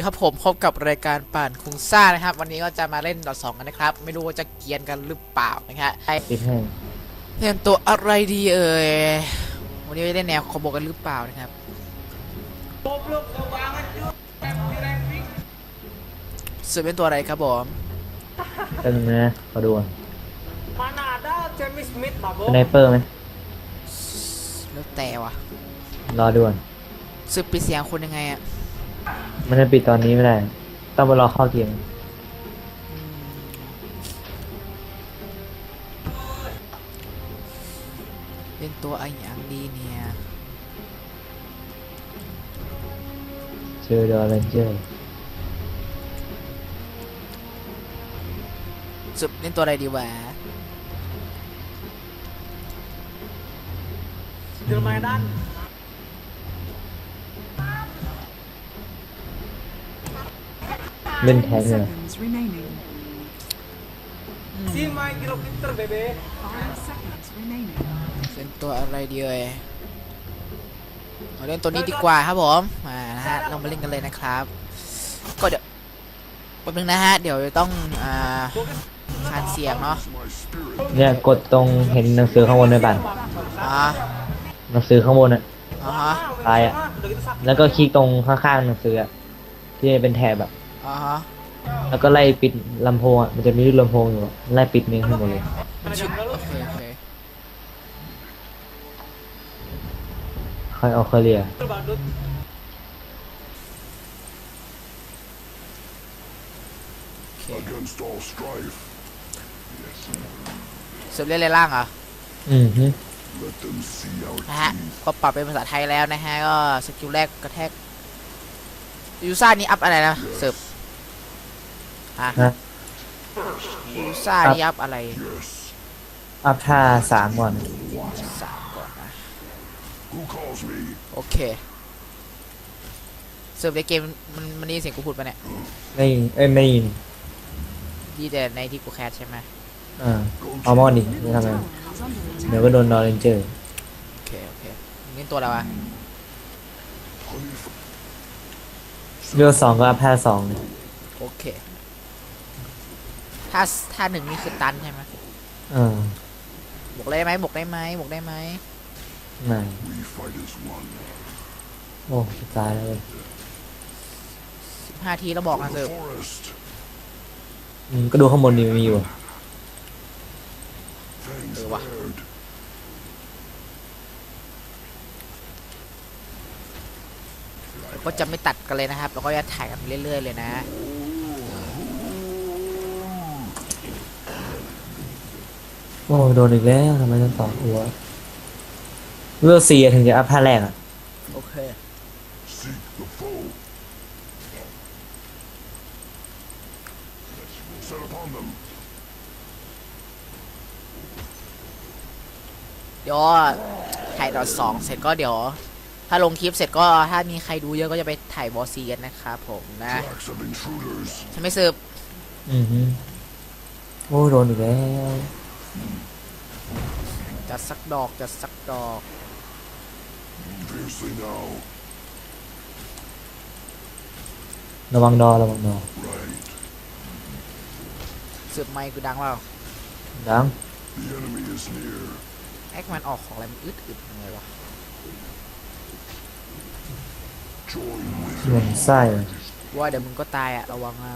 ดีครับผมพบกับรายการป่านคุงซ่านะครับ วันนี้ก็จะมาเล่นดอทสองกันนะครับ ไม่รู้ว่าจะเกรียนกันหรือเปล่านะครับไอปิดให้เล่นตัวอะไรดีเอ่ยวันนี้จะเล่นแนวคอมโบกันหรือเปล่านะครับสืบเป็นตัวอะไรครับผมเป็นงนะขอดูก่อน Mana ada James Smith, ส Babo? ไนเปอร์ไหมแล้วแต่วะรอดูก่อนสืบปิดเสียงคนยังไงอะ มันจะปิดตอนนี้ไม่ได้ ต้องไปรอเข้าเกมเล่นตัวอะไรอย่างดีเนี่ย เจอเดอร์เรนเจอร์สืบเล่นตัวอะไรดีวะ Di Medan. เล่นแทงเลย seconds remaining. Si Mike Giro Pinter, bebe. Five seconds remaining. เล่นตัวอะไรดีเอ่ยเอาเล่นตัวนี้ดีกว่าครับผมมานะฮะเรามาเล่นกันเลยนะครับ ก็เดี๋ยวแป๊บนึงนะฮะ เดี๋ยวต้องอ่าคานเสียงเนาะเนี่ยกดตรงเห็นหนังสือข้างบนไหมบันอ่าหนังสือข้างบนอะอ่าฮะ ตายอะ Udah gitu sak. แล้วก็คลิกตรงข้างๆหนังสืออะที่เป็นแถบแบบ อ่าฮะแล้วก็ไล่ปิดลำโพงอะมันจะมีรูปลำโพงอยู่อะไล่ปิดเมงให้หมดเลย มันชื่อโอเคโอเคค่อยเอาเคลียร์ Betul, Badut. โอเค against all strife. เสิร์ฟเล่นอะไรล่างเหรอ อืมฮึ Let them see our นะฮะ teeth. ก็ปรับเป็นภาษาไทยแล้วนะฮะ ก็สกิลแรกกระแทกยูซ่านี่อัพอะไรนะเสิร์ฟ อะฮะ ยูซ่านี่อัพอะไร Yes. อัพท่าสามก่อนสามก่อนนะ Who calls me? โอเคเสิร์ฟในเกมมันมันได้ยินเสียงกูพูดปะเนี่ยไม่ยินเอ้ยไม่ยินดีแต่ในที่กูแคสใช่ไหมอ่าเอามอนดิไม่ทำไง Is under attack. เดี๋ยวก็โดนดอร์เรนเจอร์โอเคโอเคมึงนี่ตัวอะไรวะ Honey f- เรือสองก็อัพท่าสองโอเค ถ้าถ้าหนึ่งนี่คือตันใช่ไหมอ่าบวกได้ไหมบวกได้ไหมบวกได้ไหมไม่ we fight as one. โอ้จะตายแล้วเลยสิบห้าทีแล้วบอกนะเสิร์ฟ Forest. อืมก็ดูข้างบนนี่มีอยู่ Fangs Ừ, wow. bared. ก็จะไม่ตัดกันเลยนะครับ แล้วก็จะถ่ายกันไปเรื่อยๆเลยนะ โอ้โดนอีกแล้วทำไมต้องต่อหัวเลือกสี่ถึงจะอัพท่าแรกอะ โอเค Seek the foe. Set upon them. เดี๋ยวถ่ายดอทสองเสร็จก็เดี๋ยว ถ้าลงคลิปเสร็จก็ถ้ามีใครดูเยอะก็จะไปถ่ายบอสซีกันนะครับผมนะ Tracks of intruders. ใช่ไหมเสิร์ฟอือฮึโอ้โดนอีกแล้ว จัดสักดอกจัดสักดอก Fiercely now. ระวังดอระวังดอ Right. เสิร์ฟไมค์กูดังเปล่าดัง The enemy is near. แอคมันออกของอะไรมันอึดอึดยังไงวะ Join with เหมือนไส้ว่าเดี๋ยวมึงก็ตายอะระวังนะ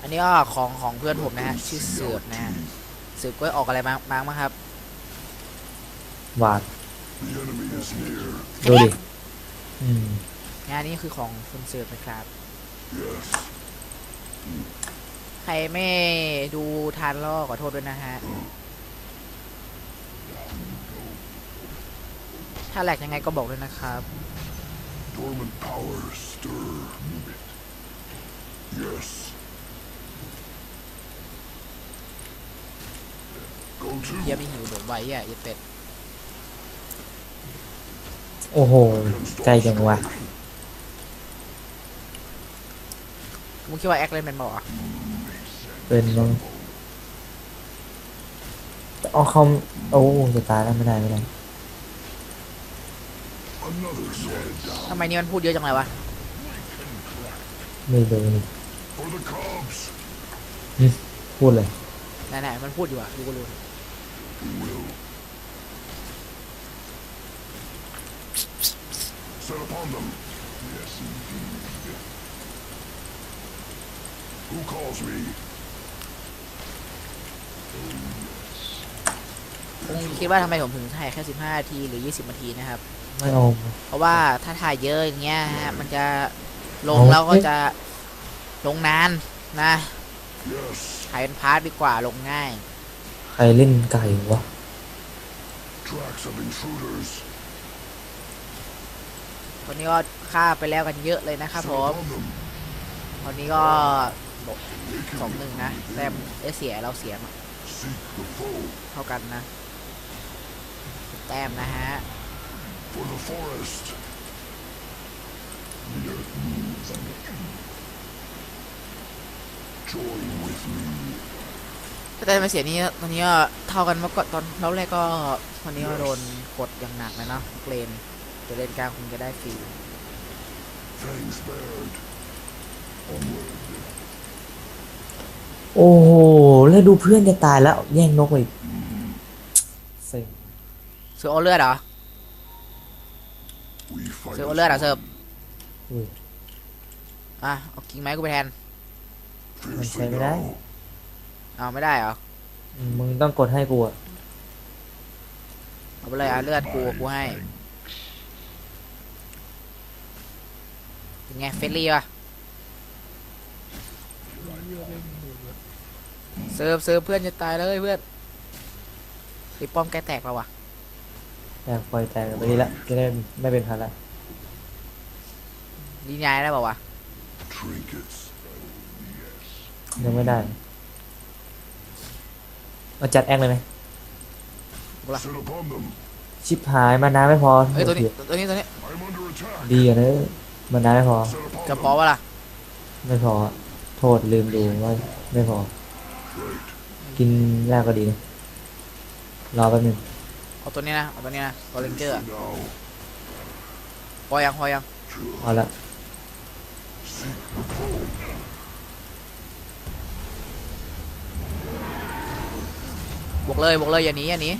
อันนี้ก็ของของเพื่อนผมนะฮะชื่อเสิร์ฟนะฮะ เสิร์ฟก็ออกอะไรมาบ้างมั้งครับ หวาด the enemy is near. ดูดิอืมงานนี้คือของคุณเสิร์ฟนะครับ Yes. ใครไม่ดูทันแล้วก็ขอโทษด้วยนะฮะ ถ้าแหลกยังไงก็บอกด้วยนะครับ Dormant powers stir. Yes. เยี่ยไม่หิวเดี๋ยวไว้อะอย่าเป็ดโอ้โหใจจังวะมึงคิดว่าแอคเล่นเป็นบอกอะเป็นมั้งเอาเขาโอ้จะตายแล้วไม่ได้ไม่ได้ Another solid down. ทำไมนี่มันพูดเยอะจังเลยวะไม่โดน For the cubs. พูดเลยไหนๆมันพูดอยู่อะดูก็รู้ We will. Set upon them. Yes, indeed. Who calls me? คงคิดว่าทำไมผมถึงถ่ายแค่ 15นาทีหรือ 20นาทีนะครับ ไม่เอา เพราะว่าถ้าถ่ายเยอะอย่างเงี้ยฮะมันจะลงเอา แล้วก็จะลงนานนะ Yes. ถ่ายเป็นพาร์ทดีกว่าลงง่าย ใครเล่นไก่วะ Tracks of intruders. วันนี้ก็ฆ่าไปแล้วกันเยอะเลยนะครับ Set ผม upon them. วันนี้ก็ส Awaken องหนึ่งนะแต่เอเสียเราเสีย Seek the foe. เท่ากันนะ แต้มนะฮะ For the forest. The earth moves under Join with me. แต่มาเสียนี้ตอนนี้ก็เท่ากันเมื่อก่อนตอนเราแรกก็วันนี้ก็โดนกดอย่างหนักเลยเนาะเลนจะเล่นกลางคงจะได้ฟรี Fangs bared. Onward. โอ้โหแล้วดูเพื่อนจะตายแล้ว แย่งนกไปอีกเซ็งเสือเอาเลือดเหรอ We fight เสือ as เอาเลือดเหรอเสิร์ฟอุ้ยอะเอากิ่งไม้กูไปแทนมันใช้ fiercely ไม่ได้ now. เอาไม่ได้เหรออืมมึงต้องกดให้กูอะเอาไปเลยอะเลือดกูกูให้เป็นไงเฟรนลี่ป่ะเซิร์ฟเซิร์ฟเพื่อนจะตายเลยเพื่อนตีป้อมใกล้แตกแล้ววะแตกปล่อยแตกไปดีละจะได้ไม่เป็นภาระดีนายได้ป่าวะ Trinkets. ยังไม่ได้ มาจัดแอคเลยไหม Set upon them. ชิบหายมานาไม่พอเฮ้ยตัวนี้ตัวนี้ตัวนี้ I'm under attack. ดีอะเนอะมานาไม่พอ Set upon จะ them. พอวะล่ะไม่พอ โทษลืมดูว่าไม่พอ Right. กินแรกก็ดีนะรอแป๊บนึงเอาตัวนี้นะเอาตัวนี้นะตัวเลนเจอร์ Now. พอยังพอยังเอาละ บวกเลยบวกเลยอย่าหนีอย่าหนี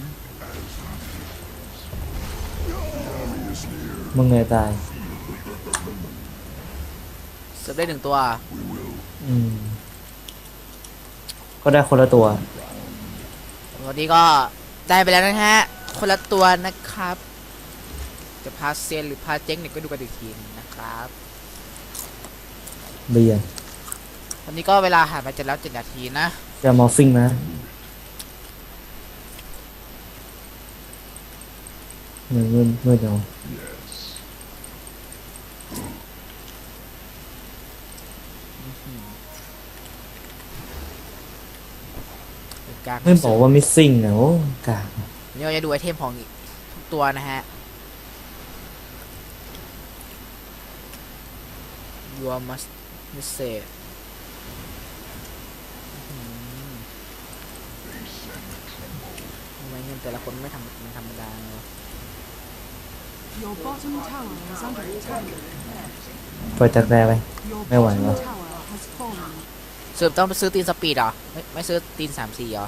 Enemy is near. มึงเลยตายเสิร์ฟได้หนึ่งตัว We will. อืมก็ได้คนละตัววันนี้ก็ได้ไปแล้วนะฮะ คนละตัวนะครับ จะพาเซียนหรือพาเจ๊งเนี่ยก็ดูกันอีกทีนึงนะครับเบียร์วันนี้ก็เวลาผ่านไปเจ็ดแล้วเจ็ดนาทีนะ จะมอฟฟิงนะ มือมือมือเดียว Yes. กลาไม่บอกว่ามิสซิ่งนะโอ้กากนนี้เราจะดูไอเทมของทุกตัวนะฮะ Your must message ทำไมเงินแต่ละคนไม่ทำมันธรรมดาเลย วะ Your bottom tower is under attack. ปล่อยตะแกรงไป Your Mấy hoài bottom quá. tower has fallen. สืบต้องไปซื้อตีนสปีดเหรอ ไม่ไม่ซื้อตีนสามสี่เหรอ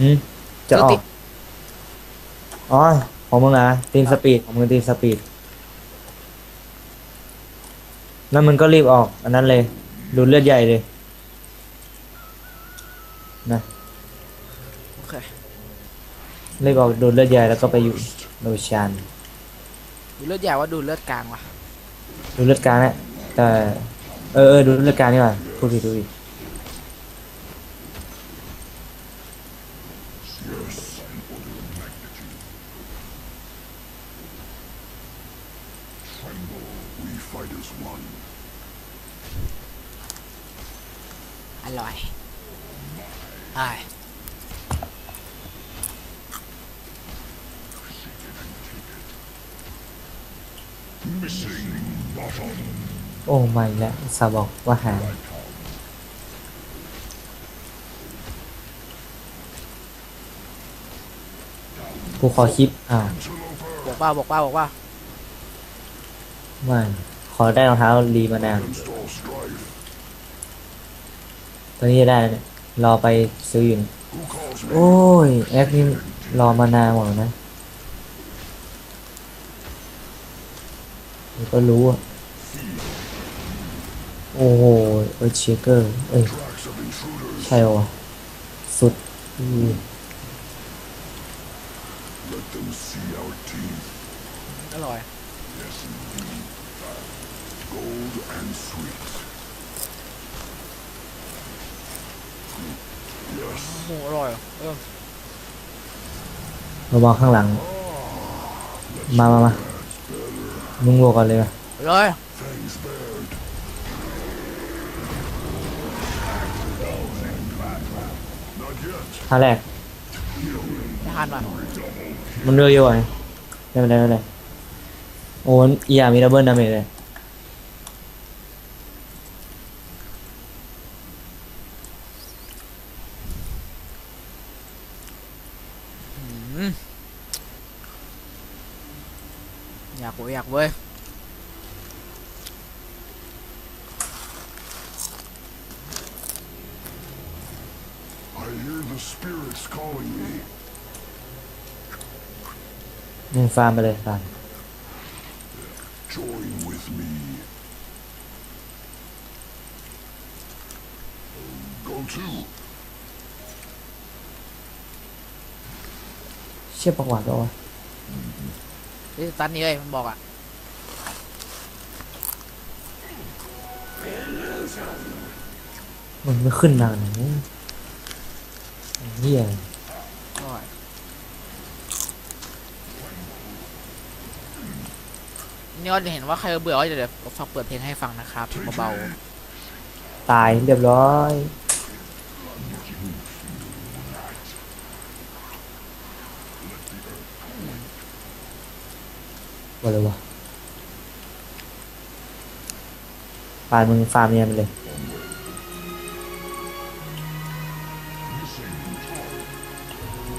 อืมจะออซื้อติกอ๋อ ของมึงนะตีนสปีด ของมึงตีนสปีด แล้วมึงก็รีบออก อันนั้นเลย ดูเลือดใหญ่เลย นะโอเครีบออกดูเลือดใหญ่แล้วก็ไปอยู่โลชาน ดูเลือดใหญ่ว่าดูเลือดกลางวะดูเลือดกลางนะแต่เออเออดูเลือดกลางนี่หว่าพูดผิดดูผิด Tremble. We fight as one. อร่อยอาย โอ้ไม่แล้วสาบอกว่าหากูขอคลิปอ่า Interloper. บอกว่าบอกว่าบอกว่าไม่ขอได้รองเท้ารีมานาน Install strike. อนนี้จะได้แล้วเนี่ยรอไปซื้ออยู่เนี่ย Who calls me? โอ้ย แอคนี่รอมานานหมดแล้วนะเดี๋ยว ก็รู้อะ โอ้โหเออเชเกอร์ เอ้ย Tracks of intruders. ใช่วะสุดอือ Let them see our teeth. อร่อย Yes, indeed. Gold and sweet. Yes. หมูอร่อยเออระวังข้างหลัง มามามา มึงโวกันเลยอะอร่อย Fangs bared. ท่าแรกไม่ทานว่ะมันเรือเยอะไงไม่เป็นไรไม่เป็นไรโอ้ยอีอามีดับเบิลดาเมจเลย อืม อยากเว้ยอยากเว้ย I hear the spirits calling me. มึงฟาร์มไปเลยฟาร์ม Join with me. Go to. เชี่ยประวัติปะวะ นี่ตันนี้เลยมันบอกอะมันไม่ขึ้นนานนะเฮียอร่อยนี่ก็เห็นว่าใครเบื่อก็เดี๋ยวฟังเปิดเพลงให้ฟังนะครับเบาตายเรียบร้อย ว่าเลยวะฟาร์มมึงฟาร์มเนี่ยมันเลย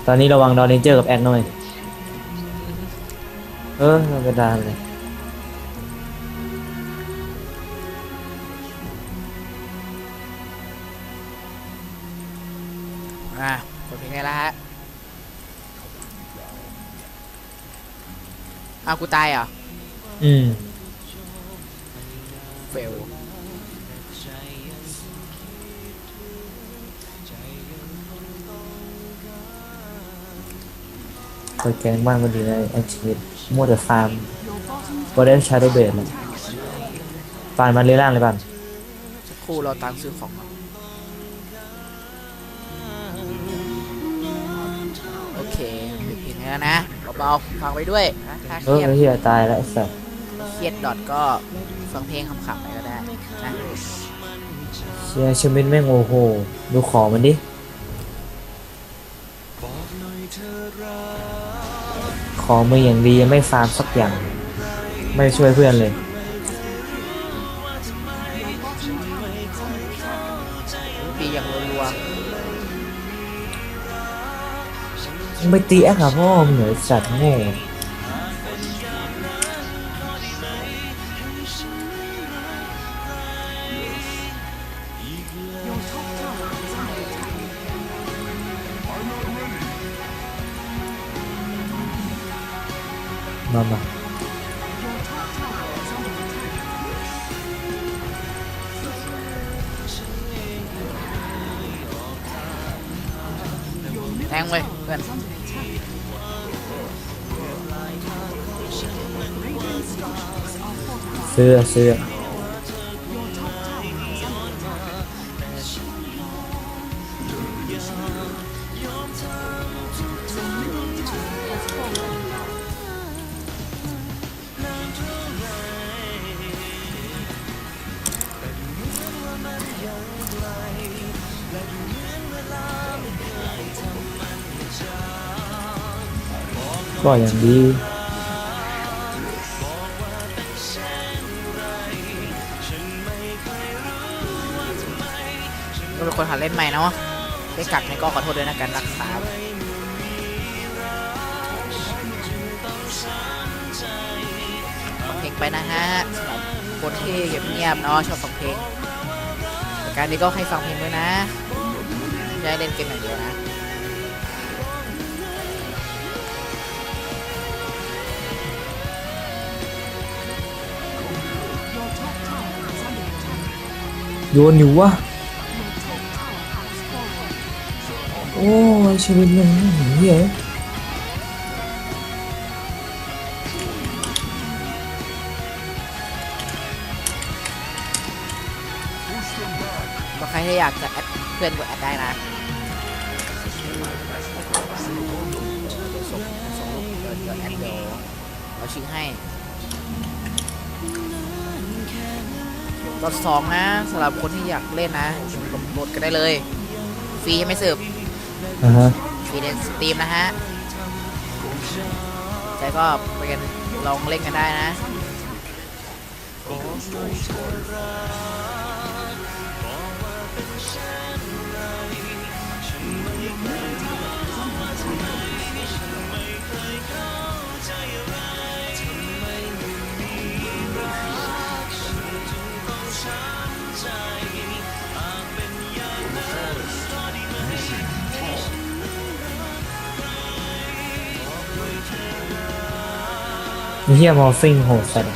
ตอนนี้ระวังดอเรนเจอร์กับแอนหน่อย เออธรรมดาเลย อ้าวกูตายเหรอ อืมเฟลเปิดแกงบ้างก็ดีนะแอคชีวิตมัวแต่ฟาร์ม Your bottom ก็ได้ชาร์โดเบดเลยฟาร์มมันเรื่อยล่างเลยป่ะสักครู่เราตังค์ซื้อของก่อนโอเคปิดเพลงให้แล้วนะ เบาๆฟังไปด้วยนะถ้าเคเออรียดไอ้เฮียตายแล้วไอ้สัสเครียดดอทก็ฟังเพลงขำๆไปก็ได้นะเชียร์ชมินแม่งโอ้โหดูของมันดิของมืออย่างดียังไม่ฟาร์มสักอย่าง ไม่ช่วยเพื่อนเลย มึงไปตี เสื้อเสื้อก็อย่างดี นหัดเล่นใหม่เนาะได้กัดในก็ขอโทษด้วยนะการรักษาฟังเพลงไปนะฮะสำหรับคนที่เงียบๆเนาะชอบฟังเพลงการนี้ก็ให้ฟังเพลงด้วยนะไม่ได้เล่นเกมอย่างเดียวนะโยนอยู่วะ โอ้ชีวิตมันเหี้ยใครที่อยากจะแอดเพื่อนกดแอดได้นะส่งส่งรูปเดี๋ยวแอดเดี๋ยวเราชิงให้รถสองนะสำหรับคนที่อยากเล่นนะโหลดกันได้เลย ฟรีใช่ไหมสืบ อ่าฮะฟรีในสตรีมนะฮะใจก็ไปกันลองเล่นกันได้นะ เหี้ยมอร์ฟิงโหดสัตว์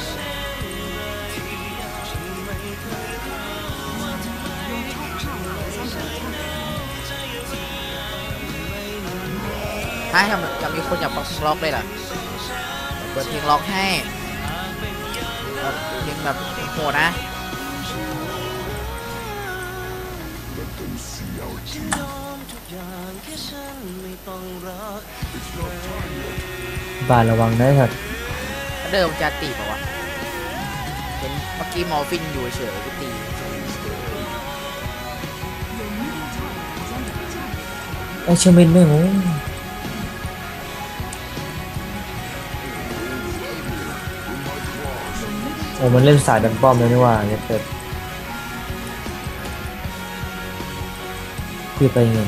ถ้ายังยังมีคนอยากฟังเพลงล็อกเลยเหรอเปิดเพลงล็อกให้แบบเพลงแบบโหดนะบานระวังนะสัตว์ เดิมจะตีป่าวะเห็นเมื่อกี้มอร์ฟินอยู่เฉยก็ตีไอเชอร์เมนไม่งโอ้โอ้มันเล่นสายดันป้อมเลยนี่ว่าเนี่ยเปิดคือไปเงิน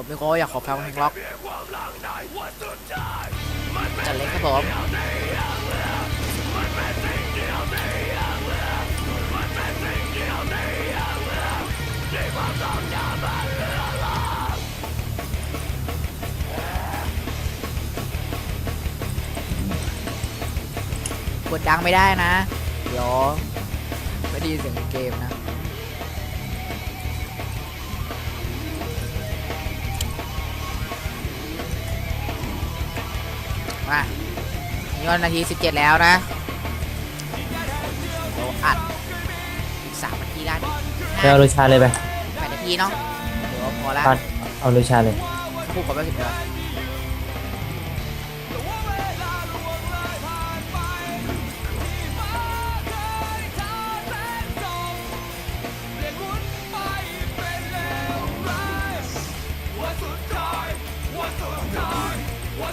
ผมเป็นโค้อยากขอฟังเพลงล็อกจัดเล็กครับผมกดดังไม่ได้นะ เดี๋ยวไม่ไดีเสียงเกมนะ มานี่ก็นาที17แล้วนะเดี๋ยวอัดอีก3นาทีได้ไปเอาโรชาเลยไปแปดนาทีเนาะเดี๋ยวพอละปัดเอาโรชาเลยพูดก่อนว่าสิบเดือน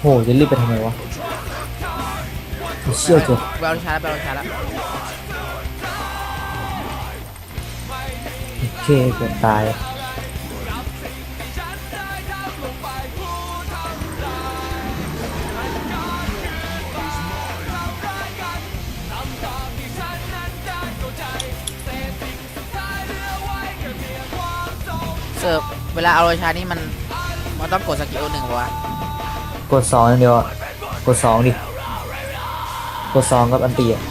หจะรีบไปทำไมวะไอ้เชี่ยเจ้ะแววชาแล้วแววชาแล้วโอเคเกือบตายเสิร์ฟเวลาเอาโรชานี่มันมันต้องกดสกิลหนึ่งวะ กดสองอย่างเดียว กดสองดิ กดสองกับอันตีอะ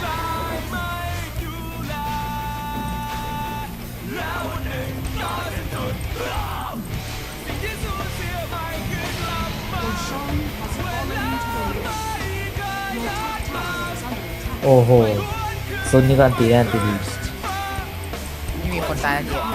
โอ้โหซุนนี่ก็อันตีได้อันตีดี ไม่มีคนตายทันที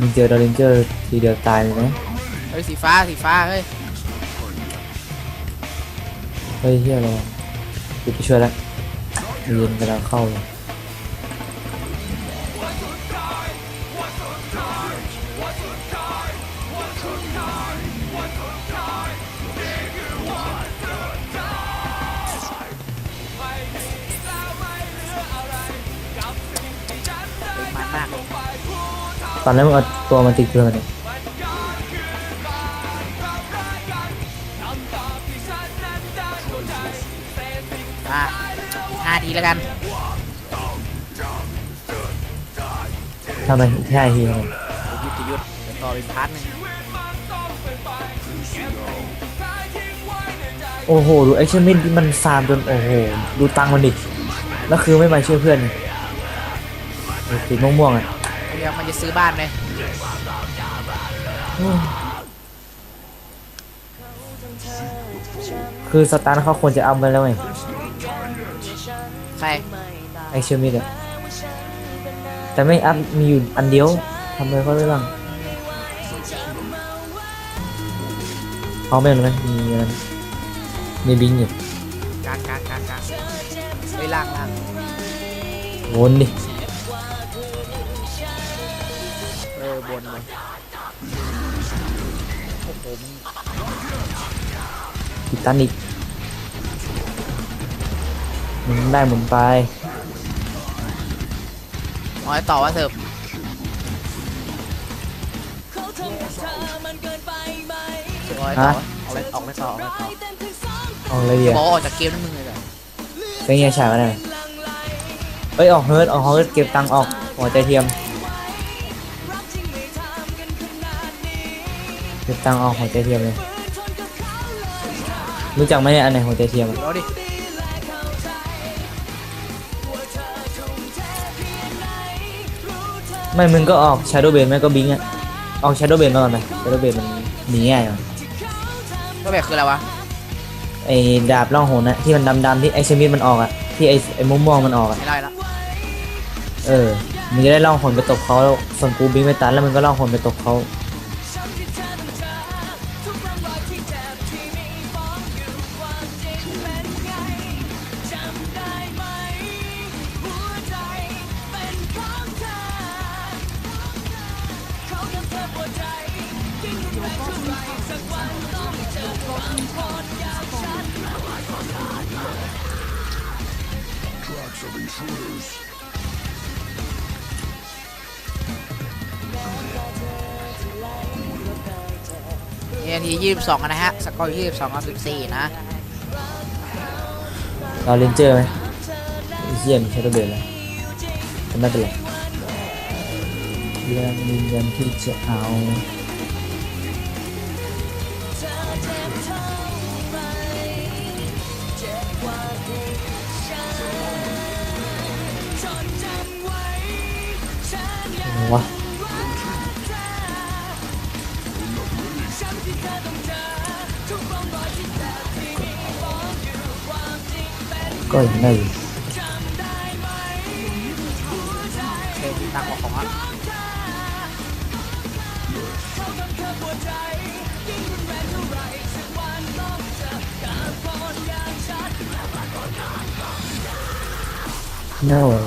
มึงเจอดอลเลนเจอร์ทีเดียวตายเลยนะเฮ้ยสีฟ้าสีฟ้าเฮ้ยเฮ้ยเฮียเรากูไปช่วยแล้วเรียนกำลังเข้าเลย ตอนนั้นมึงเอาตัวมาติดเครื่องเนี่ยอะห้าทีแล้วกันทำไมแค่เฮียมันหยุดจะหยุดเดี๋ยวต่อเป็นพาร์ทหนึ่งโอ้โห ดูแอคชั่นมินที่มันฟาร์มจนโอ้โห ดูตังค์มันดิแล้วคือไม่มาช่วยเพื่อนนี่โอ้สีม่วงๆอะ เดี๋ยวมันจะซื้อบ้านเลยคือสตาร์ทเขาควรจะเอาไปแล้วไงใครแอคชั่นมินอะแต่ไม่อัพมีอยู่อันเดียวทำอะไรเขาได้บ้างเอาไม่รู้นะมีอะไรมีบิงอยู่กลางกลางกลางกลางเฮ้ยล่างล่างวนดิ บนเลยโอ้โหมึงติดตันอีกหมุนได้หมุนไปเอาให้ต่อว่าเสิร์ฟเอาไว้ต่อฮะเอาไว้ออกไว้ต่อเอาไว้ต่อเอาอะไรดีบออะกว่าออกจากเกมนั่นมึงเลยเหรอเป็นไงฉากอะไรเอ้ยออกเฮิร์ตออกเฮิร์ตเก็บตังค์ออกหัวใจเทียม เก็บตังค์ออกหัวใจเทียมเลย รู้จักไหมเนี่ยอันไหนหัวใจเทียมอะเอาดิไม่มึงก็ออกชาโดว์เบนไม่ก็บิงอะออกชาโดว์เบนมาก่อนไปชาโดว์เบนมันหนีง่ายอะก็แบบคืออะไรวะไอ้ดาบล่องหนนะที่มันดำๆที่ไอ้เชมิดมันออกอะที่ไอ้ไอ้มุมมองมันออกอะไม่ได้ละเออมึงจะได้ล่องหนไปตบเขาแล้วส่วนกูบิงไปตันแล้วมึงก็ล่องหนไปตบเขา 12นะฮะ สกอร์22ต่อ14 นะ เราเลนเจอร์ไหมไอ้เยี่ยมใช้ระเบิแล้วแต่ไม่เป็นไรเรื่องเงินที่จะเอา ก็ยังได้อยู่เต็มตังค์ของอะน่าเวะ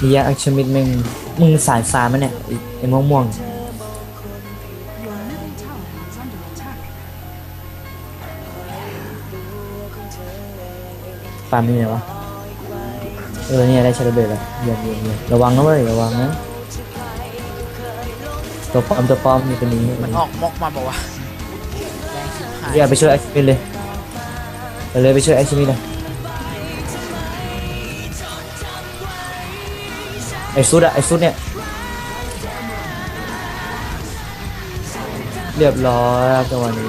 มียาอัคชมิดมึงมึงสายฟ้าไหมเนี่ยไอ้ไอ้ม่วงม่วง Your middle tower is under attack. ฟ้ามีไหนวะเออเนี่ยได้ชาร์เบลแล้วเยี่ยมเยี่ยมเยี่ยมระวังนะเว้ยระวังนะตัวปลอมตัวปลอมมีตัวนี้มันออกมอกมาบอกว่าแรงชิบหายอย่าไปช่วยไอชมิดเลยไปเลยไปช่วยไอชมิดเลย อซุดอะไอซุดเนี่ย เรียบร้อยครับจังหวะนี้